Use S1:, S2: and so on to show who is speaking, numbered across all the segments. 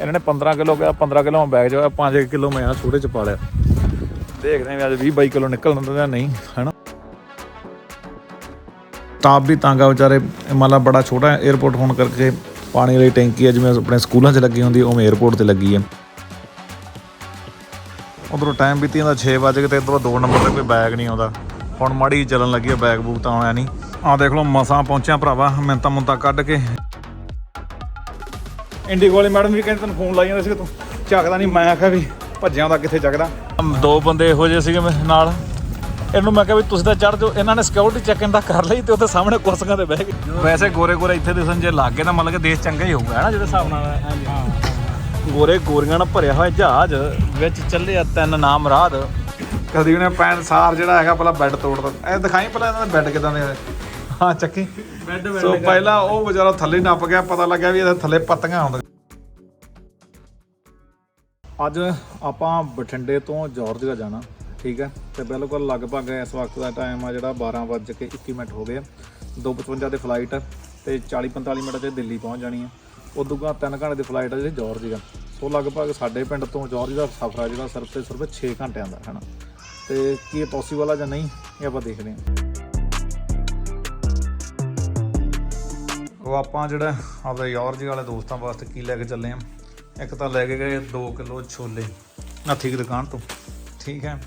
S1: ਇਹਨਾਂ ਨੇ 15 ਕਿਲੋ ਕਿਹਾ 15 ਕਿਲੋ ਮੈਂ ਬੈਗ ਜਵਾਇਆ 5 ਕਿਲੋ ਮੈਂ ਆ ਛੋਟੇ ਚ ਪਾ ਲਿਆ। ਦੇਖਦੇ ਆਂ ਅੱਜ 20 22 ਕਿਲੋ ਨਿਕਲ ਜਾਂਦਾ ਨਹੀਂ, ਹਨਾ? ਤਾਂ ਵੀ ਤੰਗ ਆ ਵਿਚਾਰੇ ਮਾਲਾ ਬੜਾ ਛੋਟਾ 에어ਪੋਰਟ ਹੋਣ ਕਰਕੇ ਪਾਣੀ ਵਾਲੀ ਟੈਂਕੀ ਹੈ ਜਿਵੇਂ ਆਪਣੇ ਸਕੂਲਾਂ 'ਚ ਲੱਗੀ ਹੁੰਦੀ, ਉਵੇਂ 에어ਪੋਰਟ ਤੇ ਲੱਗੀ ਹੈ। ਉਧਰੋਂ ਟਾਈਮ ਬੀਤੀ ਜਾਂਦਾ 6 ਵਜੇ ਤੇ ਇਧਰੋਂ ਦੋ ਨੰਬਰ ਤੇ ਕੋਈ ਬੈਗ ਨਹੀਂ ਆਉਂਦਾ। ਹੁਣ ਮਾੜੀ ਚੱਲਣ ਲੱਗੀ ਆ ਬੈਗ ਬੂਕ ਤਾਂ ਆਇਆ ਨਹੀਂ। ਆ ਦੇਖ ਲਓ, ਮਸਾਂ ਪਹੁੰਚਿਆ ਭਰਾਵਾ ਮਿੰਤਾ ਮੁੰਤਾ ਕੱਢ ਕੇ। ਇੰਡੀਗੋ ਵਾਲੇ ਮੈਡਮ ਵੀ ਕਹਿੰਦੇ ਤੈਨੂੰ ਫੋਨ ਲਾਈ ਜਾਂਦੇ ਸੀ ਤੂੰ। ਚੱਕਦਾ ਨਹੀਂ ਮੈਂ ਆਖਿਆ ਵੀ ਭੱਜਿਆਂ ਦਾ ਕਿੱਥੇ ਚੱਕਦਾ ਦੋ ਬੰਦੇ ਇਹੋ ਜਿਹੇ ਸੀਗੇ ਮੇਰੇ ਨਾਲ। ਇਹਨੂੰ ਮੈਂ ਕਿਹਾ ਵੀ ਤੁਸੀਂ ਤਾਂ ਚੜ ਜਾਓ। ਇਹਨਾਂ ਨੇ ਸਿਕਿਉਰਿਟੀ ਚੈਕਿੰਗ ਦਾ ਕਰ ਲਈ ਤੇ ਉਹਦੇ ਸਾਹਮਣੇ ਕੁਰਸੀਆਂ ਤੇ ਬਹਿ ਗਏ। ਵੈਸੇ ਗੋਰੇ ਗੋਰੇ ਇੱਥੇ ਦਿਸਣ ਜੇ ਲੱਗ ਗਏ ਤਾਂ ਮਤਲਬ ਕਿ ਦੇਸ਼ ਚੰਗਾ ਹੀ ਹੋਊਗਾ ਹੈ ਨਾ ਜਿਹਦੇ ਹਿਸਾਬ ਨਾਲ। ਗੋਰੇ ਗੋਰੀਆਂ ਨਾਲ ਭਰਿਆ ਹੋਇਆ ਜਹਾਜ਼ ਵਿੱਚ ਚੱਲੇ ਆ ਤਿੰਨ ਨਾਮ ਰਾਧ ਕਦੀ ਉਹਨੇ ਪੈਨ ਸਾਰ ਜਿਹੜਾ ਹੈਗਾ ਪਹਿਲਾਂ ਬੈੱਡ ਤੋੜਦਾ ਇਹ ਦਿਖਾਈ ਪਹਿਲਾਂ ਇਹਨਾਂ ਦੇ ਬੈੱਡ ਕਿਦਾਂ ਦੇ। ਹਾਂ, ਚੱਕੀ।
S2: ਬੈੱਡ
S1: ਸੋ ਪਹਿਲਾਂ ਉਹ ਵਿਚਾਰਾ ਥੱਲੇ ਨੱਪ ਗਿਆ, ਪਤਾ ਲੱਗਿਆ ਵੀ ਇਹਦੇ ਥੱਲੇ ਪੱਤੀਆਂ ਆਉਂਦੀਆਂ ਅੱਜ ਆਪਾਂ ਬਠਿੰਡੇ ਤੋਂ ਜਾਰਜੀਆ ਜਾਣਾ, ਠੀਕ ਹੈ? ਤੇ ਬਿਲਕੁਲ ਲਗਭਗ ਇਸ ਵਕਤ ਦਾ ਟਾਈਮ ਆ ਜਿਹੜਾ 12 ਵੱਜ ਕੇ 21 ਮਿੰਟ ਹੋ ਗਏ ਆ। 2:55 ਦੇ ਫਲਾਈਟ ਆ ਤੇ 40-45 ਮਿੰਟ 'ਚ ਦਿੱਲੀ ਪਹੁੰਚ ਜਾਣੀ ਆ। ਉਦੋਂ ਗਾ 3 ਘੰਟੇ ਦੀ ਫਲਾਈਟ ਆ ਜਿਹੜੀ ਜਾਰਜੀਆ ਸੋ ਲਗਭਗ ਸਾਡੇ ਪਿੰਡ ਤੋਂ ਜਾਰਜੀਆ ਦਾ ਸਫ਼ਰ ਆ ਜਿਹੜਾ ਸਿਰਫ ਤੇ ਸਿਰਫ 6 ਘੰਟਿਆਂ ਦਾ, ਹੈ ਨਾ? ਤੇ ਕੀ ਇਹ ਪੋਸੀਬਲ ਆ ਜਾਂ ਨਹੀਂ, ਇਹ ਆਪਾਂ ਦੇਖਦੇ ਹਾਂ। ਉਹ ਆਪਾਂ ਜਿਹੜਾ ਆਪਦਾ ਯਾਰਜੀ ਵਾਲੇ ਦੋਸਤਾਂ ਵਾਸਤੇ ਕੀ ਲੈ ਕੇ ਚੱਲੇ ਆ? ਇੱਕ ਤਾਂ ਲੈ ਕੇ ਗਏ 2 ਕਿਲੋ ਛੋਲੇ, ਨਾਥੀ ਦੀ ਦੁਕਾਨ ਤੋਂ। ਠੀਕ ਹੈ।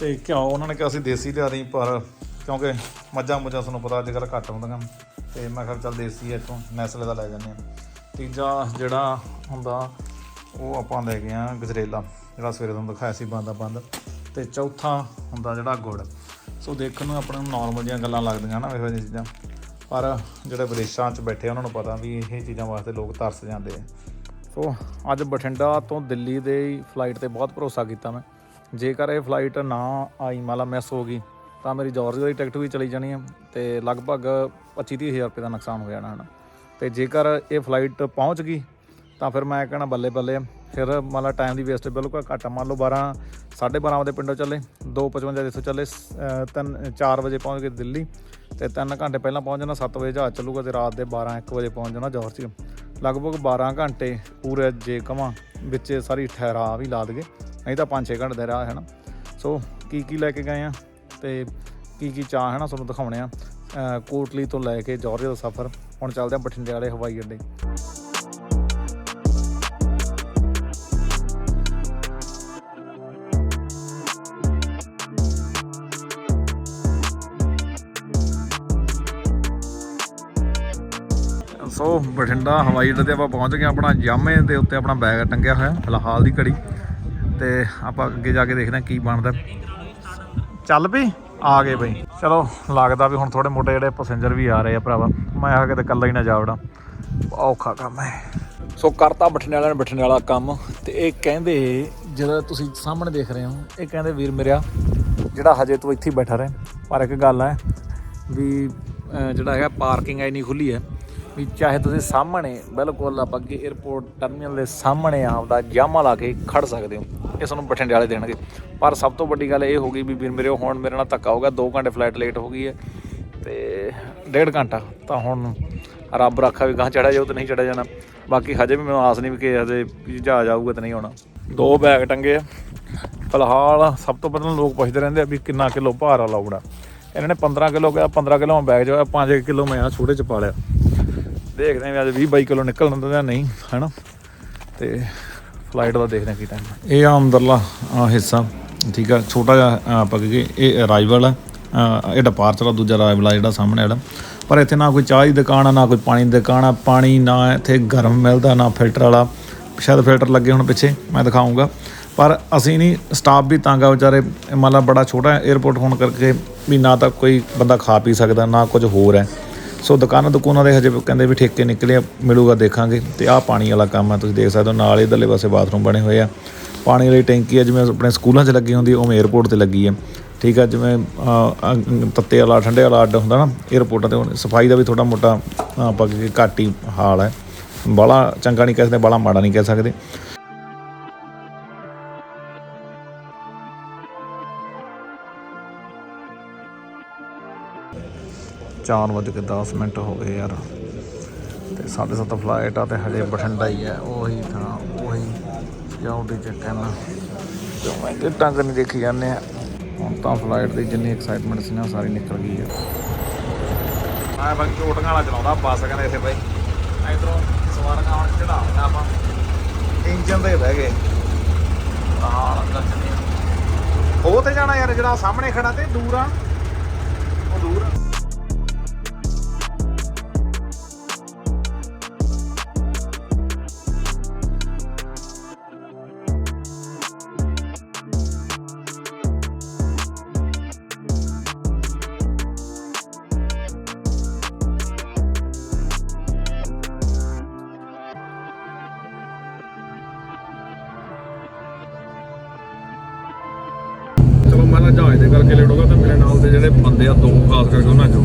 S1: ਤੇ ਘਿਓ ਉਹਨਾਂ ਨੇ ਕਿਹਾ ਅਸੀਂ ਦੇਸੀ ਲਿਆ ਦੇਈ, ਪਰ ਕਿਉਂਕਿ ਮੱਝਾਂ ਮੁੱਝਾਂ ਤੁਹਾਨੂੰ ਪਤਾ ਅੱਜ ਕੱਲ੍ਹ ਘੱਟ ਹੁੰਦੀਆਂ ਤੇ ਮੈਂ ਕਿਹਾ ਚੱਲ ਦੇਸੀ ਇੱਥੋਂ, ਨੈਸਲੇ ਦਾ ਲੈ ਜਾਂਦੇ ਆ। ਤੀਜਾ ਜਿਹੜਾ ਹੁੰਦਾ, ਉਹ ਆਪਾਂ ਲੈ ਗਏ ਆ ਗਜਰੇਲਾ, ਜਿਹੜਾ ਸਵੇਰੇ ਤੁਹਾਨੂੰ ਦਿਖਾਇਆ ਸੀ ਬੰਦਾ ਬੰਦ। ਤੇ ਚੌਥਾ ਹੁੰਦਾ ਜਿਹੜਾ ਗੁੜ। ਸੋ ਦੇਖਣ ਨੂੰ ਆਪਣੇ ਨੂੰ ਨਾਰਮਲ ਜਿਹੀਆਂ ਗੱਲਾਂ ਲੱਗਦੀਆਂ ਨਾ, ਇਹੋ ਜਿਹੀਆਂ ਚੀਜ਼ਾਂ। ਪਰ ਜਿਹੜੇ ਵਿਦੇਸ਼ਾਂ 'ਚ ਬੈਠੇ ਉਹਨਾਂ ਨੂੰ ਪਤਾ ਵੀ ਇਹ ਚੀਜ਼ਾਂ ਵਾਸਤੇ ਲੋਕ ਤਰਸ ਜਾਂਦੇ ਆ। ਸੋ ਅੱਜ ਬਠਿੰਡਾ ਤੋਂ ਦਿੱਲੀ ਦੇ ਫਲਾਈਟ ਤੇ ਬਹੁਤ ਭਰੋਸਾ ਕੀਤਾ ਮੈਂ। ਜੇਕਰ ਇਹ ਫਲਾਈਟ ਨਾ ਆਈ, ਮਾਲਾ ਮਿਸ ਹੋ ਗਈ, ਤਾਂ ਮੇਰੀ ਜਾਰਜੀਆ ਦੀ ਟਿਕਟ ਵੀ ਚਲੀ ਜਾਣੀ ਹੈ ਤੇ ਲਗਭਗ 25 ਹਜ਼ਾਰ ਰੁਪਏ ਦਾ ਨੁਕਸਾਨ ਹੋ ਜਾਣਾ, ਹਨ। ਤੇ ਜੇਕਰ ਇਹ ਫਲਾਈਟ ਪਹੁੰਚ ਗਈ, ਤਾਂ ਫਿਰ ਮੈਂ ਕਹਿਣਾ ਬੱਲੇ ਬੱਲੇ ਫਿਰ ਮੰਨ ਟਾਈਮ ਦੀ ਵੇਸਟ ਬਿਲਕੁਲ ਘੱਟ ਆ। ਮੰਨ ਲਓ 12 12:30 ਵਜੇ ਪਿੰਡੋਂ ਚੱਲੇ 2:55 ਇੱਥੋਂ ਚੱਲੇ 3 4 ਵਜੇ ਪਹੁੰਚ ਗਏ ਦਿੱਲੀ। ਤੇ 3 ਘੰਟੇ ਪਹਿਲਾਂ ਪਹੁੰਚ ਜਾਣਾ 7 ਵਜੇ ਜਹਾਜ਼ ਚੱਲੂਗਾ ਤੇ ਰਾਤ ਦੇ 12 1 ਵਜੇ ਪਹੁੰਚ ਜਾਣਾ ਜਾਰਜੀਆ ਲਗਭਗ 12 ਘੰਟੇ ਪੂਰੇ ਜੇ ਕਵਾਂ ਵਿੱਚ ਸਾਰੀ ਠਹਿਰਾ ਵੀ ਲਾ ਦਗੇ ਨਹੀਂ ਤਾਂ 5-6 ਘੰਟੇ ਦਾ ਰਾਹ ਹੈ ਨਾ। ਸੋ ਕੀ ਕੀ ਲੈ ਕੇ ਗਏ ਆ ਤੇ ਕੀ ਕੀ ਚਾਹ ਹੈ ਨਾ ਤੁਹਾਨੂੰ ਦਿਖਾਉਣੇ ਆ। ਕੋਟਲੀ ਤੋਂ ਲੈ ਕੇ ਜਾਰਜੀਆ ਦਾ ਸਫ਼ਰ। ਹੁਣ ਚੱਲਦੇ ਆ ਬਠਿੰਡੇ ਵਾਲੇ ਹਵਾਈ ਅੱਡੇ। ਸੋ ਬਠਿੰਡਾ, ਹਵਾਈ ਅੱਡੇ ਤੇ ਆਪਾਂ ਪਹੁੰਚ ਗਏ ਆਪਣਾ ਜਾਮੇ ਦੇ ਉੱਤੇ ਆਪਣਾ ਬੈਗ ਟੰਗਿਆ ਹੋਇਆ, ਫਿਲਹਾਲ ਦੀ ਘੜੀ। ਤੇ ਆਪਾਂ ਅੱਗੇ ਜਾ ਕੇ ਦੇਖਦੇ ਹਾਂ ਕੀ ਬਣਦਾ। ਚੱਲ ਪਈ ਆ ਗਏ ਬਈ। ਚਲੋ, ਲੱਗਦਾ ਵੀ ਹੁਣ ਥੋੜੇ ਮੋਟੇ ਜਿਹੜੇ ਪੈਸੇਂਜਰ ਵੀ ਆ ਰਹੇ ਆ ਭਰਾਵਾ। ਮੈਂ ਆ ਕਿਤੇ ਇਕੱਲਾ ਹੀ ਨਾ ਜਾ ਔਖਾ ਕੰਮ ਹੈ। ਸੋ ਕਰਤਾ ਬਠਿੰਡੇ ਵਾਲਿਆਂ ਨੇ ਬਠਿੰਡੇ ਵਾਲਾ ਕੰਮ। ਤੇ ਇਹ ਕਹਿੰਦੇ, ਜਿਹੜਾ ਤੁਸੀਂ ਸਾਹਮਣੇ ਦੇਖ ਰਹੇ ਹੋ, ਇਹ ਕਹਿੰਦੇ ਵੀਰ ਮੇਰਾ ਜਿਹੜਾ ਹਜੇ ਤੂੰ ਇੱਥੇ ਹੀ ਬੈਠਾ ਰਹੇ। ਪਰ ਇੱਕ ਗੱਲ ਹੈ ਵੀ ਜਿਹੜਾ ਹੈਗਾ ਪਾਰਕਿੰਗ ਐ ਨਹੀਂ ਖੁੱਲੀ ਹੈ। ਵੀ ਚਾਹੇ ਤੁਸੀਂ ਸਾਹਮਣੇ, ਬਿਲਕੁਲ ਆਪਾਂ ਅੱਗੇ 에어ਪੋਰਟ ਟਰਮੀਨਲ ਦੇ ਸਾਹਮਣੇ ਆਪਦਾ ਜਾਮਾ ਲਾ ਕੇ ਖੜ ਸਕਦੇ ਹੋ। ਇਹ ਤੁਹਾਨੂੰ ਬਠਿੰਡੇ ਵਾਲੇ ਦੇਣਗੇ। ਪਰ ਸਭ ਤੋਂ ਵੱਡੀ ਗੱਲ ਇਹ ਹੋ ਗਈ ਵੀ ਵੀਰ ਮੇਰੇ, ਹੁਣ ਮੇਰੇ ਨਾਲ ਧੱਕਾ ਹੋ ਗਿਆ। 2 ਘੰਟੇ ਫਲਾਈਟ ਲੇਟ ਹੋ ਗਈ ਹੈ ਤੇ ਡੇਢ ਘੰਟਾ। ਤਾਂ ਹੁਣ ਰੱਬ ਰੱਖਾ ਵੀ ਗਾਂ ਚੜਿਆ ਜਾਊ ਤੇ ਨਹੀਂ ਚੜਿਆ ਜਾਣਾ। ਬਾਕੀ ਹਜੇ ਵੀ ਮੈਨੂੰ ਆਸ ਨਹੀਂ ਵੀ ਕਿ ਹਜੇ ਵੀ ਜਹਾਜ਼ ਆਊਗਾ ਤੇ ਨਹੀਂ ਆਉਣਾ। ਦੋ ਬੈਗ ਟੰਗੇ ਆ। ਫਿਲਹਾਲ ਸਭ ਤੋਂ ਪਹਿਲਾਂ ਲੋਕ ਪੁੱਛਦੇ ਰਹਿੰਦੇ ਆ ਵੀ ਕਿੰਨਾ ਕਿਲੋ ਭਾਰ ਆ ਲਾਉਣਾ ਇਹਨਾਂ ਨੇ 15 ਕਿਲੋ ਕਿਹਾ 15 ਕਿਲੋ ਬੈਗ ਜੋ ਹੈ 5 ਕਿਲੋ ਮੈਂ ਆ ਛੋਟੇ ਚ ਪਾ ਲਿਆ। ਦੇਖਦੇ ਆਂ ਵੀ ਅੱਜ 20 22 ਕਿਲੋ ਨਿਕਲ ਦਿੰਦਾ ਜਾਂ ਨਹੀਂ ਹੈਨਾ? ਤੇ ਫਲਾਈਟ ਦਾ ਦੇਖਦੇ ਆਂ ਕੀ ਟਾਈਮ ਇਹ ਆ ਅੰਦਰਲਾ ਹਿੱਸਾ ਠੀਕ ਆ? ਛੋਟਾ ਜਿਹਾ ਅਹ, ਆਪਾਂ ਕਹੀਏ ਇਹ ਅਰਾਈਵਲ ਆ। ਅਹ, ਇਹ ਡਿਪਾਰਚਰ ਆ ਦੂਜਾ ਅਰਾਈਵਲ ਆ ਜਿਹੜਾ ਸਾਹਮਣੇ ਵਾਲਾ। ਪਰ ਇੱਥੇ ਨਾ ਕੋਈ ਚਾਹ ਦੀ ਦੁਕਾਨ ਆ ਨਾ ਕੋਈ ਪਾਣੀ ਦੀ ਦੁਕਾਨ ਆ ਪਾਣੀ ਨਾ ਇੱਥੇ ਗਰਮ ਮਿਲਦਾ ਨਾ ਫਿਲਟਰ ਵਾਲਾ। ਸ਼ਾਇਦ ਫਿਲਟਰ ਲੱਗੇ ਹੁਣ ਪਿੱਛੇ ਮੈਂ ਦਿਖਾਉਂਗਾ ਪਰ ਅਸੀਂ ਨਹੀਂ ਸਟਾਫ ਵੀ ਤੰਗ ਆ ਵਿਚਾਰੇ। ਇਹ ਮੰਨ ਲਾ ਬੜਾ ਛੋਟਾ 에어ਪੋਰਟ ਹੋਣ ਕਰਕੇ ਵੀ ਨਾ ਤਾਂ ਕੋਈ ਬੰਦਾ ਖਾ ਪੀ ਸਕਦਾ ਨਾ ਕੁਝ ਹੋਰ ਹੈ। ਸੋ ਦੁਕਾਨਾਂ ਦੁਕਾਨਾਂ ਦੇ ਹਜੇ ਕਹਿੰਦੇ ਵੀ ਠੇਕੇ ਨਿਕਲੇ ਮਿਲੂਗਾ ਦੇਖਾਂਗੇ। ਤੇ ਆਹ ਪਾਣੀ ਵਾਲਾ ਕੰਮ ਆ, ਤੁਸੀਂ ਦੇਖ ਸਕਦੇ ਹੋ, ਨਾਲ ਇਧਰਲੇ ਪਾਸੇ ਬਾਥਰੂਮ ਬਣੇ ਹੋਏ ਆ। ਪਾਣੀ ਵਾਲੀ ਟੈਂਕੀ ਆ, ਜਿਵੇਂ ਆਪਣੇ ਸਕੂਲਾਂ 'ਚ ਲੱਗੀ ਹੁੰਦੀ, ਉਹ 에ਅਰਪੋਰਟ ਤੇ ਲੱਗੀ ਆ। ਠੀਕ ਆ, ਜਿਵੇਂ ਤੱਤੇ ਵਾਲਾ, ਠੰਡੇ ਵਾਲਾ ਅੱਡ ਹੁੰਦਾ ਨਾ 에ਅਰਪੋਰਟਾਂ ਤੇ ਸਫ਼ਾਈ ਦਾ ਵੀ ਥੋੜਾ ਮੋਟਾ, ਆਪਾਂ ਘਾਟੀ ਹਾਲ ਹੈ ਬਾਲਾ ਚੰਗਾ ਨਹੀਂ ਕਹਿ ਸਕਦੇ, ਬਾਲਾ ਮਾੜਾ ਨਹੀਂ ਕਹਿ ਸਕਦੇ। ਚਾਰ ਵੱਜ ਕੇ 10 ਮਿੰਟ ਹੋ ਗਏ ਯਾਰ। ਤੇ 7:30 ਫਲਾਈਟ ਆ ਤੇ ਹਜੇ ਬਠਿੰਡਾ ਹੀ ਹੈ ਉਹੀ ਥਾਂ ਬਈ ਸਿਕਿਉਰਿਟੀ ਚੈੱਕ ਕਰਨਾ। ਜੋ ਮੈਂ ਟਿਕਟਾਂ ਕਰਨੀ ਦੇਖੀ ਜਾਂਦੇ ਆ। ਹੁਣ ਤਾਂ ਫਲਾਈਟ ਦੀ ਜਿੰਨੀ ਐਕਸਾਈਟਮੈਂਟ ਸੀ ਨਾ ਸਾਰੀ ਨਿਕਲ ਗਈ ਹੈ ਮੈਂ ਬਾਕੀ ਝੋਟੀਆਂ ਵਾਲਾ ਚਲਾਉਂਦਾ, ਬੱਸ ਕਹਿੰਦੇ ਇੱਥੇ ਬਈ। ਇਧਰੋਂ ਸਵਾਰੀਆਂ ਆਉਣ ਚੜਾਉਂਦਾ ਆਪਾਂ। ਇੰਜਨ ਦੇ ਬਹਿ ਗਏ। ਹਾਂ ਅੰਦਰ ਉਹ ਤੇ ਜਾਣਾ ਯਾਰ, ਜਿਹੜਾ ਸਾਹਮਣੇ ਖੜਾ ਤੇ ਦੂਰ ਆ। ਉਹ ਦੂਰ ਆ। ਚਲੋ ਜਹਾਜ਼ ਦੇ ਕਰਕੇ ਲੇਟ ਹੋ ਗਿਆ ਤੇ ਮੇਰੇ ਨਾਲ ਦੇ ਜਿਹੜੇ ਬੰਦੇ ਆ, ਦੋ ਖਾਸ ਕਰਕੇ ਉਹਨਾਂ ਚੋਂ।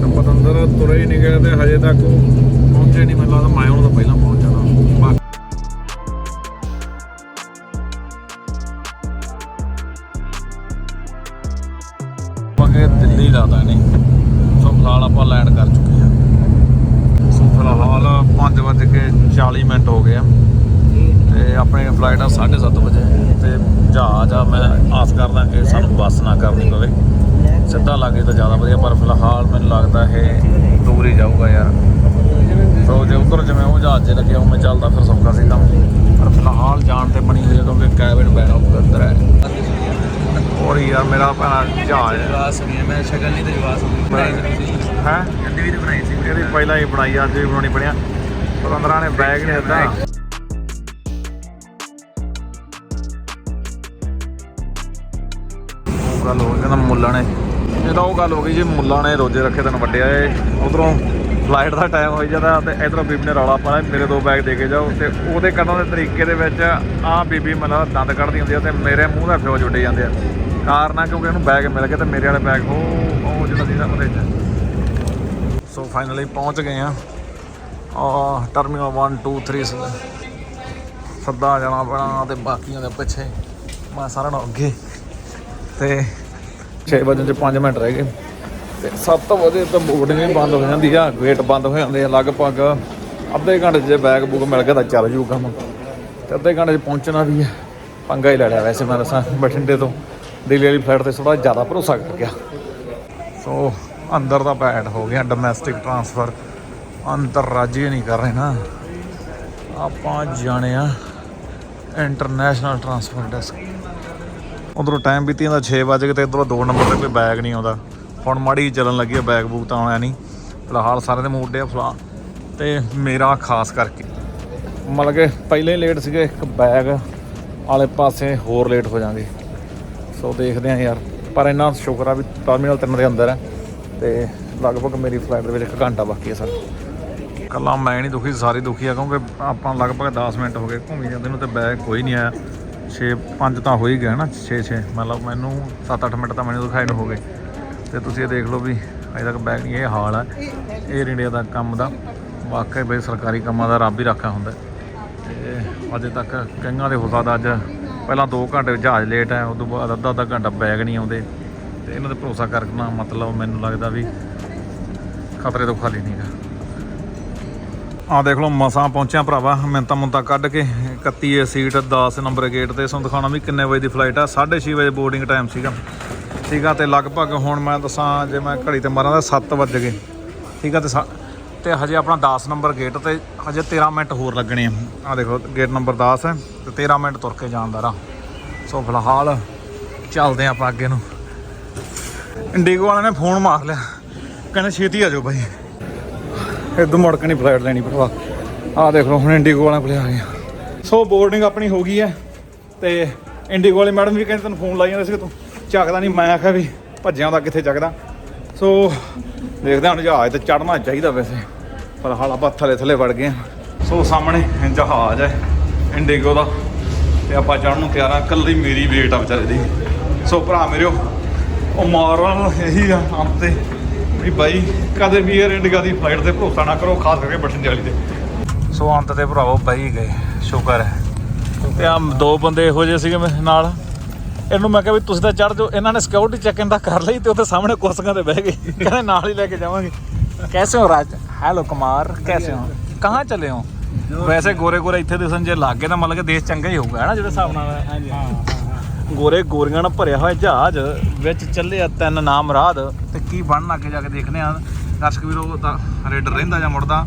S1: ਤਾਂ ਪਤੰਦਰ ਤੁਰੇ ਹੀ ਨਹੀਂ ਗਏ ਤੇ ਹਜੇ ਤੱਕ ਪਹੁੰਚੇ ਨਹੀਂ, ਮੈਨੂੰ ਲੱਗਦਾ ਮੈਂ ਤੋਂ ਪਹਿਲਾਂ ਪਹੁੰਚ ਜਾਣਾ। ਬਾਕੀ ਦਿੱਲੀ ਲਾਦਾ ਨਹੀਂ ਸੋ ਫਿਲਹਾਲ ਆਪਾਂ ਲੈਂਡ ਕਰ ਚੁੱਕੇ ਆ ਸੋ ਫਿਲਹਾਲ 5:40 ਮਿੰਟ ਹੋ ਗਏ ਆ। ਤੇ ਆਪਣੀ ਫਲਾਈਟ ਆ 7:30 ਵਜੇ। ਤੇ ਜਹਾਜ਼ ਆ ਮੈਂ ਆਸ ਕਰਦਾ ਕਿ ਸਾਨੂੰ ਬੱਸ ਨਾ ਕਰਨੀ ਪਵੇ। ਸਿੱਧਾ ਲੱਗੇ ਤਾਂ ਜ਼ਿਆਦਾ ਵਧੀਆ ਪਰ ਫਿਲਹਾਲ ਮੈਨੂੰ ਲੱਗਦਾ ਇਹ ਦੂਰ ਹੀ ਜਾਊਗਾ ਯਾਰ। ਸੋ ਜੇ ਉਧਰ ਜਿਵੇਂ ਉਹ ਜਹਾਜ਼ 'ਚ ਲੱਗਿਆ ਉਵੇਂ ਚੱਲਦਾ ਫਿਰ ਸੌਖਾ ਸੀ ਕੰਮ। ਪਰ ਫਿਲਹਾਲ ਜਾਣ ਤੇ ਬਣੀ ਹੋਈ ਹੈ ਕਿਉਂਕਿ ਕੈਬਨ ਬੈਠਾ ਉੱਧਰ ਹੈ। ਔਰ ਯਾਰ ਮੇਰਾ ਭੈਣਾ ਜਹਾਜ਼
S2: ਜਵਾਸ ਹੈ ਮੈਂ ਸ਼ਕਲ ਨਹੀਂ ਤੇ ਜਵਾਸ ਹੋਣੀ
S1: ਹੈ?
S2: ਜਲਦੀ ਵੀ ਤਾਂ ਬਣਾਈ ਸੀ।
S1: ਇਹਦੀ ਪਹਿਲਾਂ ਹੀ ਬਣਾਈ ਅੱਜ ਵੀ ਬਣਾਉਣੀ ਪੜਿਆ ਪਤੰਦਰਾਂ ਨੇ ਬੈਗ ਨਹੀਂ ਦਿੱਤਾ। ਨਾ। ਨੇ ਇਹ ਤਾਂ ਉਹ ਗੱਲ ਹੋ ਗਈ ਜੀ, ਮੁੱਲਾਂ ਨੇ ਰੋਜੇ ਰੱਖੇ ਤੈਨੂੰ ਵੱਡਿਆ ਏ ਉਧਰੋਂ ਫਲਾਈਟ ਦਾ ਟਾਈਮ ਹੋਈ ਜਾਂਦਾ ਤੇ ਇਧਰੋਂ ਬੀਬੀ ਨੇ ਰੌਲਾ ਪਾਣਾ ਮੇਰੇ ਦੋ ਬੈਗ ਦੇ ਕੇ ਜਾਓ। ਤੇ ਉਹਦੇ ਕੱਢਣ ਦੇ ਤਰੀਕੇ ਦੇ ਵਿੱਚ ਆਹ ਬੀਬੀ ਮਤਲਬ ਦੰਦ ਕੱਢਦੀ ਹੁੰਦੀ ਆ ਤੇ ਮੇਰੇ ਮੂੰਹ ਦਾ ਫਿਉਜ ਉੱਡੇ ਜਾਂਦੇ ਆ। ਕਾਰਨ ਆ ਕਿਉਂਕਿ ਉਹਨੂੰ ਬੈਗ ਮਿਲ ਗਿਆ ਤੇ ਮੇਰੇ ਵਾਲੇ ਬੈਗ ਉਹ ਉਹ ਜਿਹੜਾ ਸੀ ਨਾ ਉਹਦੇ 'ਚ। ਸੋ ਫਾਈਨਲੀ ਪਹੁੰਚ ਗਏ ਆ। ਆ ਟਰਮੀਨਲ 1 2 3 ਸੱਦਾ ਜਾਣਾ ਪੈਣਾ ਤੇ ਬਾਕੀਆਂ ਦੇ ਪਿੱਛੇ। ਮੈਂ ਸਾਰਿਆਂ ਨੂੰ ਅੱਗੇ। ਤੇ 6 ਵਜੇ ਚ 5 ਮਿੰਟ ਰਹਿ ਗਏ। ਤੇ 7 ਵਜੇ ਤਾਂ ਬੋਰਡਿੰਗ ਵੀ ਬੰਦ ਹੋ ਜਾਂਦੀ ਆ, ਗੇਟ ਬੰਦ ਹੋ ਜਾਂਦੇ ਆ, ਲਗਭਗ ਅੱਧੇ ਘੰਟੇ 'ਚ ਜੇ ਬੈਗ ਬੁੱਕ ਮਿਲ ਗਿਆ ਤਾਂ ਚੱਲ ਜੂ ਕੰਮ। ਤੇ ਅੱਧੇ ਘੰਟੇ 'ਚ ਪਹੁੰਚਣਾ ਵੀ ਹੈ ਪੰਗਾ ਹੀ ਲੈ ਲਿਆ ਵੈਸੇ ਮੈਂ ਦੱਸਾਂ, ਬਠਿੰਡੇ ਤੋਂ। ਦਿੱਲੀ ਵਾਲੀ ਫਲਾਈਟ ਤੇ ਥੋੜਾ ਜ਼ਿਆਦਾ ਭਰੋਸਾ ਕਰ ਗਿਆ। ਸੋ ਅੰਦਰ ਦਾ ਬੈਡ ਹੋ ਗਿਆ ਡੋਮੈਸਟਿਕ ਟਰਾਂਸਫਰ ਅੰਤਰਰਾਜੀ ਨਹੀਂ ਕਰ ਰਹੇ ਨਾ। ਆਪਾਂ ਜਾਣੇ ਆ ਇੰਟਰਨੈਸ਼ਨਲ ਟਰਾਂਸਫਰ ਡੈਸਕ ਉਧਰੋਂ ਟਾਈਮ ਬੀਤੀ ਜਾਂਦਾ 6 ਵਜੇ ਤੇ ਇਧਰੋਂ 2 ਨੰਬਰ ਤੇ ਕੋਈ ਬੈਗ ਨਹੀਂ ਆਉਂਦਾ। ਹੁਣ ਮਾੜੀ ਜਿਹੀ ਚੱਲਣ ਲੱਗੀ ਆ ਬੈਗ ਬੂਗ ਤਾਂ ਆਉਣਾ ਨਹੀਂ। ਫਿਲਹਾਲ ਸਾਰੇ ਦੇ ਮੂਡ ਆ ਫਲਾ ਤੇ ਮੇਰਾ ਖਾਸ ਕਰਕੇ, ਮਤਲਬ ਕਿ ਪਹਿਲੇ ਹੀ ਲੇਟ ਸੀਗੇ, ਇੱਕ ਬੈਗ ਵਾਲੇ ਪਾਸੇ ਹੋਰ ਲੇਟ ਹੋ ਜਾਾਂਗੇ। ਸੋ ਦੇਖਦੇ ਆ ਯਾਰ, ਪਰ ਇੰਨਾ ਸ਼ੁਕਰ ਆ ਵੀ ਟਰਮੀਨਲ 3 ਦੇ ਅੰਦਰ ਹੈ ਤੇ ਲਗਭਗ ਮੇਰੀ ਫਲਾਈਟ ਦੇ ਵਿੱਚ ਇੱਕ ਘੰਟਾ ਬਾਕੀ ਹੈ ਸਰ। ਕੱਲਾ ਮੈਂ ਨਹੀਂ ਦੁਖੀ, ਸਾਰੇ ਦੁਖੀ ਆ, ਕਿਉਂਕਿ ਆਪਾਂ ਲਗਭਗ 10 ਮਿੰਟ ਹੋ ਗਏ, ਘੁੰਮੀ ਜਾਂਦੇ ਨੂੰ ਤੇ ਬੈਗ ਕੋਈ ਨਹੀਂ ਆਇਆ। 6 5 ਤਾਂ ਹੋ ਹੀ ਗਿਆ ਨਾ 6 6 ਮਤਲਬ ਮੈਨੂੰ 7-8 ਮਿੰਟ ਤਾਂ ਮੈਨੂੰ ਦਿਖਾਈ ਨੂੰ ਹੋ ਗਏ। ਤੇ ਤੁਸੀਂ ਇਹ ਦੇਖ ਲਓ ਵੀ ਅਜੇ ਤੱਕ ਬੈਗ ਨਹੀਂ ਇਹ ਹਾਲ ਹੈ 에ਅਰ ਇੰਡੀਆ ਦਾ ਕੰਮ ਦਾ। ਵਾਕਈ ਬਈ ਸਰਕਾਰੀ ਕੰਮਾਂ ਦਾ ਰੱਬ ਹੀ ਰੱਖਿਆ ਹੁੰਦਾ। ਤੇ ਅਜੇ ਤੱਕ ਕਈਆਂ ਦੇ ਹੋ ਸਕਦਾ ਅੱਜ ਪਹਿਲਾਂ 2 ਘੰਟੇ ਜਹਾਜ਼ ਲੇਟ ਹੈ ਉਸ ਤੋਂ ਬਾਅਦ ਅੱਧਾ ਅੱਧਾ ਘੰਟਾ ਬੈਗ ਨਹੀਂ ਆਉਂਦੇ। ਤੇ ਇਹਨਾਂ ਤੇ ਭਰੋਸਾ ਕਰਨਾ ਮਤਲਬ ਮੈਨੂੰ ਲੱਗਦਾ ਵੀ ਖਤਰੇ ਤੋਂ ਖਾਲੀ ਨਹੀਂਗਾ ਆ ਦੇਖ ਲਓ, ਮਸਾਂ ਪਹੁੰਚਿਆ ਭਰਾਵਾ, ਮਿੰਤਾ ਮੁੰਤਾ ਕੱਢ ਕੇ 31 ਏ ਸੀਟ 10 ਨੰਬਰ ਗੇਟ ਤੇ ਤੁਹਾਨੂੰ ਦਿਖਾਉਣਾ ਵੀ ਕਿੰਨੇ ਵਜੇ ਦੀ ਫਲਾਈਟ ਆ? 6:30 ਵਜੇ ਬੋਰਡਿੰਗ ਟਾਈਮ ਸੀਗਾ। ਠੀਕ ਆ, ਤੇ ਲਗਭਗ ਹੁਣ ਮੈਂ ਦੱਸਾਂ, ਜੇ ਮੈਂ ਘੜੀ ਤੇ ਮਾਰਾਂ ਤਾਂ 7 ਵਜ ਗਏ। ਠੀਕ ਆ, ਤੇ ਸਾ- ਤੇ ਹਜੇ ਆਪਣਾ 10 ਨੰਬਰ ਗੇਟ ਤੇ ਹਜੇ 13 ਮਿੰਟ ਹੋਰ ਲੱਗਣੇ ਆ। ਆ ਦੇਖੋ ਗੇਟ ਨੰਬਰ 10 ਹੈ, ਤੇ 13 ਮਿੰਟ ਤੁਰ ਕੇ ਜਾਣ ਦਾ ਰਾਹ। ਸੋ ਫਿਲਹਾਲ ਚੱਲਦੇ ਆਪਾਂ ਅੱਗੇ ਨੂੰ। ਇੰਡੀਗੋ ਵਾਲਿਆਂ ਨੇ ਫੋਨ ਮਾਰ ਲਿਆ। ਕਹਿੰਦੇ ਛੇਤੀ ਆ ਜਾਓ ਭਾਈ ਇਦੋਂ ਮੁੜ ਕੇ ਨਹੀਂ ਫਲਾਈਟ ਲੈਣੀ ਭਰਾ ਆਹ ਦੇਖ ਲਓ, ਹੁਣ ਇੰਡੀਗੋ ਵਾਲਿਆਂ ਕੋਲੇ ਆ ਗਏ ਸੋ ਬੋਰਡਿੰਗ ਆਪਣੀ ਹੋ ਗਈ ਹੈ ਤੇ ਇੰਡੀਗੋ ਵਾਲੇ ਮੈਡਮ ਵੀ ਕਹਿੰਦੇ ਤੈਨੂੰ ਫੋਨ ਲਾਈ ਜਾਂਦੇ ਸੀ ਤੂੰ ਚੱਕਦਾ ਨਹੀਂ ਮੈਂ ਆਖਿਆ ਵੀ ਭੱਜਿਆ ਦਾ ਕਿੱਥੇ ਚੱਕਦਾ। ਸੋ ਦੇਖਦੇ ਹਾਂ ਹੁਣ ਜਹਾਜ਼ ਤੇ ਚੜਨਾ ਚਾਹੀਦਾ ਵੈਸੇ, ਪਰ ਹਾਲ ਆਪਾਂ ਥੱਲੇ ਥੱਲੇ ਵੜ ਗਏ ਹਾਂ ਸੋ ਸਾਹਮਣੇ ਜਹਾਜ਼ ਹੈ ਇੰਡੀਗੋ ਦਾ ਤੇ ਆਪਾਂ ਚੜਨ ਨੂੰ ਤਿਆਰ ਆ ਕੱਲੀ ਮੇਰੀ ਵੇਟ ਆ ਵਿਚਾਰੇ ਦੀ। ਸੋ ਭਰਾ ਮੇਰਿਓ ਉਹ ਮਾਰਨ ਇਹੀ ਆ ਆਪ ਤੇ। ਵੀ ਬਾਈ ਕਦੇ ਵੀ 에ਅਰ ਇੰਡੀਆ ਦੀ ਫਲਾਈਟ ਤੇ ਭਰੋਸਾ ਨਾ ਕਰੋ ਖਾਸ ਕਰਕੇ ਬਠਿੰਡੇ ਵਾਲੀ ਤੇ। ਸੋ ਅੰਤ ਤੇ ਭਰਾਵੋ ਬਾਈ ਗਏ ਸ਼ੁਕਰ ਹੈ। ਤੇ ਆ ਦੋ ਬੰਦੇ ਇਹੋ ਜਿਹੇ ਸੀਗੇ ਨਾਲ। ਇਹਨੂੰ ਮੈਂ ਕਿਹਾ ਵੀ ਤੁਸੀਂ ਤਾਂ ਚੜ ਜਾਓ ਇਹਨਾਂ ਨੇ ਸਿਕਿਉਰਿਟੀ ਚੈੱਕ ਇਨ ਦਾ ਕਰ ਲਈ ਤੇ ਉਹਦੇ ਸਾਹਮਣੇ ਕੁਰਸੀਆਂ ਤੇ ਬਹਿ ਗਏ। ਕਹਿੰਦੇ ਨਾਲ ਹੀ ਲੈ ਕੇ ਜਾਵਾਂਗੇ। ਕੈਸੇ ਹੋ ਰਾਜ? ਹੈਲੋ ਕੁਮਾਰ ਕੈਸੇ ਹੋ? ਕਹਾਂ ਚਲੇ ਹੋ? ਵੈਸੇ ਗੋਰੇ ਗੋਰੇ ਇੱਥੇ ਦਿਸਣ ਜੇ ਲੱਗੇ ਤਾਂ ਮਤਲਬ ਕਿ ਦੇਸ਼ ਚੰਗਾ ਹੀ ਹੋਊਗਾ ਹੈ ਨਾ ਜਿਹੜੇ ਹਿਸਾਬ ਨਾਲ। ਹਾਂਜੀ ਹਾਂ ਗੋਰੇ ਗੋਰੀਆਂ ਨਾਲ ਭਰਿਆ ਹੋਇਆ ਜਹਾਜ਼ ਵਿੱਚ ਚੱਲੇ ਆ ਤਿੰਨ ਨਾਮ ਰਾਧ ਤੇ ਕੀ ਬਣਨ ਅੱਗੇ ਜਾ ਕੇ ਦੇਖਦੇ ਆ। ਦਰਸ਼ਕ ਵੀਰੋ ਤਾਂ ਰੇਡਰ ਰਹਿੰਦਾ ਜਾਂ ਮੁੜਦਾ।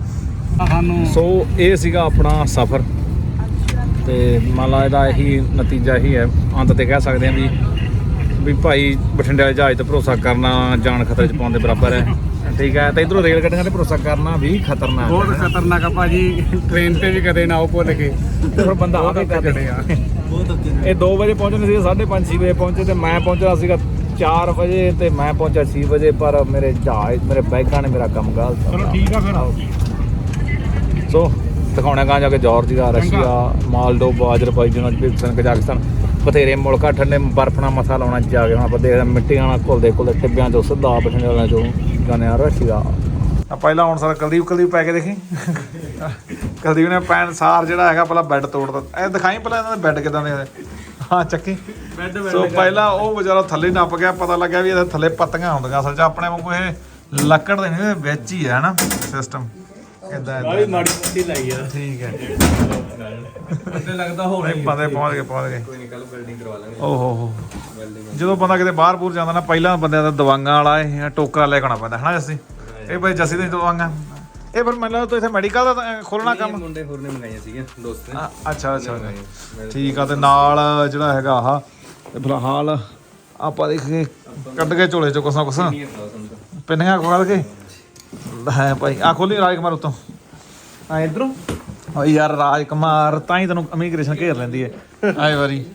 S3: ਸਾਨੂੰ
S1: ਸੋ ਇਹ ਸੀਗਾ ਆਪਣਾ ਸਫ਼ਰ। ਤੇ ਮੰਨ ਲਾ ਇਹਦਾ ਇਹੀ ਨਤੀਜਾ ਇਹੀ ਹੈ। ਅੰਤ ਤੇ ਕਹਿ ਸਕਦੇ ਹਾਂ ਵੀ ਵੀ ਭਾਈ ਬਠਿੰਡੇ ਵਾਲੇ ਜਹਾਜ਼ ਤੇ ਭਰੋਸਾ ਕਰਨਾ ਜਾਨ ਖਤਰੇ 'ਚ ਪਾਉਣ ਦੇ ਬਰਾਬਰ ਹੈ। ਠੀਕ ਹੈ ਤੇ ਇਧਰੋਂ ਰੇਲ ਗੱਡੀਆਂ ਤੇ ਭਰੋਸਾ ਕਰਨਾ ਵੀ ਖਤਰਨਾਕ
S3: ਬਹੁਤ ਖਤਰਨਾਕ ਆ ਭਾਜੀ। ਟ੍ਰੇਨ ਤੇ ਵੀ ਕਦੇ ਨਾ ਉਹ ਭੁੱਲ ਕੇ।
S1: ਫਿਰ ਬੰਦਾ ਆਪ ਹੀ ਕਰ
S3: ਆ।
S2: ਅੱਗੇ
S1: ਇਹ 2 ਵਜੇ ਪਹੁੰਚਣੇ ਸੀ 5:30 6 ਵਜੇ ਪਹੁੰਚੇ ਤੇ ਮੈਂ ਪਹੁੰਚਣਾ ਸੀਗਾ 4 ਵਜੇ ਤੇ ਮੈਂ ਪਹੁੰਚਿਆ 6 ਵਜੇ ਪਰ ਮੇਰੇ ਜਹਾਜ਼ ਮੇਰੇ ਬੈਗਾਂ ਨੇ ਮੇਰਾ ਕੰਮ ਗਲਤ
S3: ਚਲੋ ਠੀਕ ਆ ਫਿਰ।
S1: ਸੋ ਦਿਖਾਉਣਾ ਕਾਂ ਜਾ ਕੇ Georgia Russia Moldova Azerbaijan Uzbekistan Kazakhstan. ਬਥੇਰੇ ਮੁਲਕਾਂ ਠੰਡੇ ਬਰਫ ਨਾਲ ਮਸਾ ਲਾਉਣਾ ਜਾ ਕੇ ਹੁਣ ਆਪਾਂ ਦੇਖਦੇ ਮਿੱਟੀਆਂ ਨਾਲ ਘੁਲਦੇ ਘੁਲਦੇ ਟਿੱਬਿਆਂ ਚੋਂ ਸਿੱਧਾ ਬਠਿੰਡੇ ਵਾਲਿਆਂ ਚੋਂ ਗਾਣੇ ਆ ਰਸ਼ੀਆ। ਆ ਪਹਿਲਾਂ ਹੁਣ ਸਰ ਕੁਲਦੀਪ ਕੁਲਦੀਪ ਪੈ ਕੇ ਦੇਖੀ। ਕੁਲਦੀਪ ਨੇ ਪੈਨ ਸਾਰ ਜਿਹੜਾ ਹੈਗਾ ਪਹਿਲਾਂ ਬੈੱਡ ਤੋੜ ਦਿੱਤਾ ਇਹ ਦਿਖਾਈ ਪਹਿਲਾਂ ਇਹਨਾਂ ਦੇ ਬੈੱਡ ਕਿਦਾਂ ਦੇ ਹਾਂ ਚੱਕੀ।
S2: ਬੈੱਡ
S1: ਸੋ ਪਹਿਲਾਂ ਉਹ ਵਿਚਾਰਾ ਥੱਲੇ ਨੱਪ ਗਿਆ ਪਤਾ ਲੱਗਿਆ ਵੀ ਇਹਦੇ ਥੱਲੇ ਪੱਤੀਆਂ ਹੁੰਦੀਆਂ ਅਸਲ 'ਚ ਆਪਣੇ ਵਾਂਗੂ ਇਹ ਲੱਕੜ ਦੇ ਨਹੀਂ ਵਿੱਚ ਹੀ ਹੈ ਨਾ ਸਿਸਟਮ ਇਦਾਂ
S2: ਬਾਲੀ
S1: ਇਦਾਂ
S2: ਮਾੜੀ ਮੋਟੀ ਲਾਈ ਆ।
S1: ਠੀਕ ਹੈ।
S2: ਅੱਗੇ ਲੱਗਦਾ ਹੋ
S1: ਨਹੀਂ ਬੰਦੇ ਪਹੁੰਚ ਗਏ ਪਹੁੰਚ ਗਏ।
S2: ਕੋਈ ਨਹੀਂ ਕੱਲ ਬਿਲਡਿੰਗ ਕਰਵਾ ਲਾਂਗੇ।
S1: ਓਹੋ ਹੋ ਜਦੋਂ ਬੰਦਾ ਕਿਤੇ ਬਾਹਰ ਬੂਰ ਜਾਂਦਾ ਨਾ ਪਹਿਲਾਂ ਬੰਦਿਆਂ ਦਾ ਦਵਾਈਆਂ ਵਾਲਾ ਇਹ ਟੋਕਰਾ ਲੈ ਕੇ ਆਉਣਾ ਪੈਂਦਾ ਹਨਾ ਜੱਸੀ? ਇਹ ਭਾਈ ਜੱਸੀ ਦੀ ਦਵਾਈਆਂ। ਇਹ ਫਿਰ ਮੈਨੂੰ ਲੱਗਦਾ ਇੱਥੇ ਮੈਡੀਕਲ ਦਾ ਖੋਲਣਾ ਕੰਮ।
S2: ਮੁੰਡੇ ਹੋਰ ਨੇ ਮੰਗਾਈਆਂ ਸੀਗੀਆਂ ਦੋਸਤ ਨੇ।
S1: ਆ, ਅੱਛਾ ਅੱਛਾ ਠੀਕ ਆ ਤੇ ਨਾਲ ਜਿਹੜਾ ਹੈਗਾ ਆਹ ਤੇ ਫਿਲਹਾਲ ਆਪਾਂ ਦੇਖੀਏ ਕੱਢ ਕੇ ਝੋਲੇ ਚੋਂ ਕੁਛ ਨਾ ਕੁਛ।
S2: ਨਹੀਂ ਪਤਾ ਸਾਨੂੰ ਤਾਂ।
S1: ਪਿੰਨੀਆਂ ਖੋਲ ਕੇ। ਹੈ ਭਾਈ ਆ ਖੋਲੀ ਰਾਜਕੁਮਾਰ ਉਤੋਂ। ਆ ਇਧਰੋਂ? ਓ ਯਾਰ ਰਾਜਕੁਮਾਰ ਤਾਂ ਹੀ ਤੈਨੂੰ ਇਮੀਗ੍ਰੇਸ਼ਨ ਘੇਰ ਲੈਂਦੀ ਹੈ ਆਏ ਵਾਰੀ।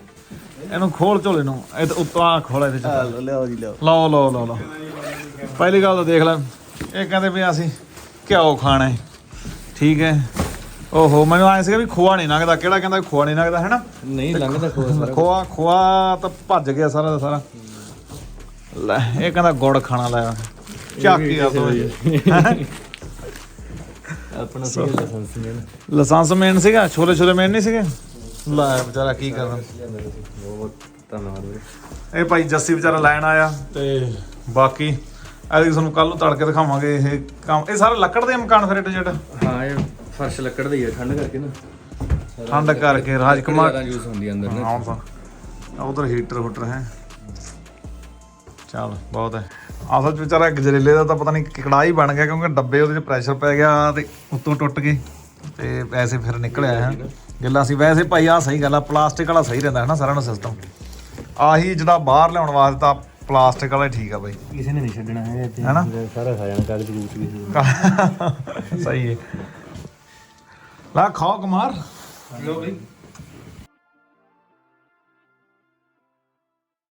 S1: ਇਹਨੂੰ ਖੋਲ ਝੋਲੇ ਨੂੰ। ਇਹ ਤੇ ਉੱਤੋਂ ਆ ਖੋਲ ਇਹਦੇ ਚ।
S2: ਜੀ
S1: ਲਓ ਲਓ ਲਓ ਲਓ। ਪਹਿਲੀ ਗੱਲ ਤਾਂ ਦੇਖ ਲੈ। ਇਹ ਕਹਿੰਦੇ ਵੀ ਅਸੀਂ ਘਿਓ ਖਾਣਾ। ਹੈ ਠੀਕ ਹੈ। ਓਹੋ ਮੈਨੂੰ ਆਇਆ ਸੀਗਾ ਵੀ ਖੋਆ ਨਹੀਂ ਲੰਘਦਾ। ਕਿਹੜਾ ਕਹਿੰਦਾ ਵੀ ਖੋਆ ਨਹੀਂ ਲੰਘਦਾ ਹੈਨਾ
S2: ਨਹੀਂ ਲੰਘਦਾ ਕੋਸ
S1: ਖੋਆ ਖੋਆ ਤਾਂ ਭੱਜ ਗਿਆ ਸਾਰਾ ਦਾ ਸਾਰਾ। ਲੈ ਇਹ ਕਹਿੰਦਾ ਗੁੜ ਖਾਣਾ ਲੈ। ਝਾਕੀ ਆ ਤੋ
S2: ਆਪਣਾ ਸੀਗਾ ਲਾਇਸੈਂਸ ਨੇ
S1: ਲਾਇਸੈਂਸ ਮੇਨ ਸੀਗਾ? ਛੋਲੇ ਛੋਲੇ ਮੇਨ ਨਹੀਂ ਸੀਗੇ? ਲੈ ਵਿਚਾਰਾ ਕੀ ਕਰਦਾ
S2: ਬਹੁਤ ਧੰਨਵਾਦ।
S1: ਇਹ ਭਾਈ ਜੱਸੀ ਵਿਚਾਰਾ ਲੈਣ ਆਇਆ ਤੇ ਬਾਕੀ ਇਹਦੀ ਤੁਹਾਨੂੰ ਕੱਲ ਨੂੰ ਤੜ ਕੇ ਦਿਖਾਵਾਂਗੇ ਇਹ ਕੰਮ। ਇਹ ਸਾਰਾ ਲੱਕੜ ਦੇ ਮਕਾਨ ਫਿਰ ਜਿਹੜਾ
S2: ਹਾਂ ਇਹ ਫਰਸ਼ ਲੱਕੜ ਦਾ ਹੀ ਹੈ ਠੰਡ ਕਰਕੇ ਨਾ।
S1: ਠੰਡ ਕਰਕੇ ਰਾਜਕੁਮਾਰ
S2: ਯੂਜ਼ ਹੁੰਦੀ ਅੰਦਰ ਨਾ।
S1: ਹਾਂ ਤਾਂ ਉਧਰ ਹੀਟਰ ਹੁਟਰ ਹੈ। ਚੱਲ ਬਹੁਤ ਹੈ। ਅਸਲ ਚ ਵਿਚਾਰਾ ਗਜਰੇਲੇ ਦਾ ਤਾਂ ਪਤਾ ਨਹੀਂ ਕਿਕੜਾ ਹੀ ਬਣ ਗਿਆ ਕਿਉਂਕਿ ਡੱਬੇ ਉਹਦੇ ਚ ਪ੍ਰੈਸ਼ਰ ਪੈ ਗਿਆ ਤੇ ਉੱਤੋਂ ਟੁੱਟ ਗਏ। ਤੇ ਵੈਸੇ ਫਿਰ ਨਿਕਲਿਆ ਹੈ। ਗੱਲਾਂ ਸੀ ਵੈਸੇ ਭਾਈ ਆ ਸਹੀ ਗੱਲ ਆ ਪਲਾਸਟਿਕ ਵਾਲਾ ਸਹੀ ਰਹਿੰਦਾ ਹੈ ਨਾ ਸਾਰਾ ਨੂੰ ਸਿਸਟਮ ਆਹੀ ਜਿਹੜਾ ਬਾਹਰ ਲਿਆਉਣ ਵਾਸਤੇ ਤਾਂ ਪਲਾਸਟਿਕ ਵਾਲਾ ਹੀ ਠੀਕ ਆ ਬਾਈ।
S2: ਕਿਸੇ ਨੇ ਨਹੀਂ ਛੱਡਣਾ ਹੈ ਇੱਥੇ।
S1: ਹੈਨਾ?
S2: ਸਾਰਾ ਖਾ ਜਾਣਾ ਕਾਗਜ਼ ਕੂਚ ਵੀ
S1: ਸਹੀ ਹੈ। ਲਾ ਖਾਓ ਕੁਮਾਰ।
S2: ਲੋ ਬਈ।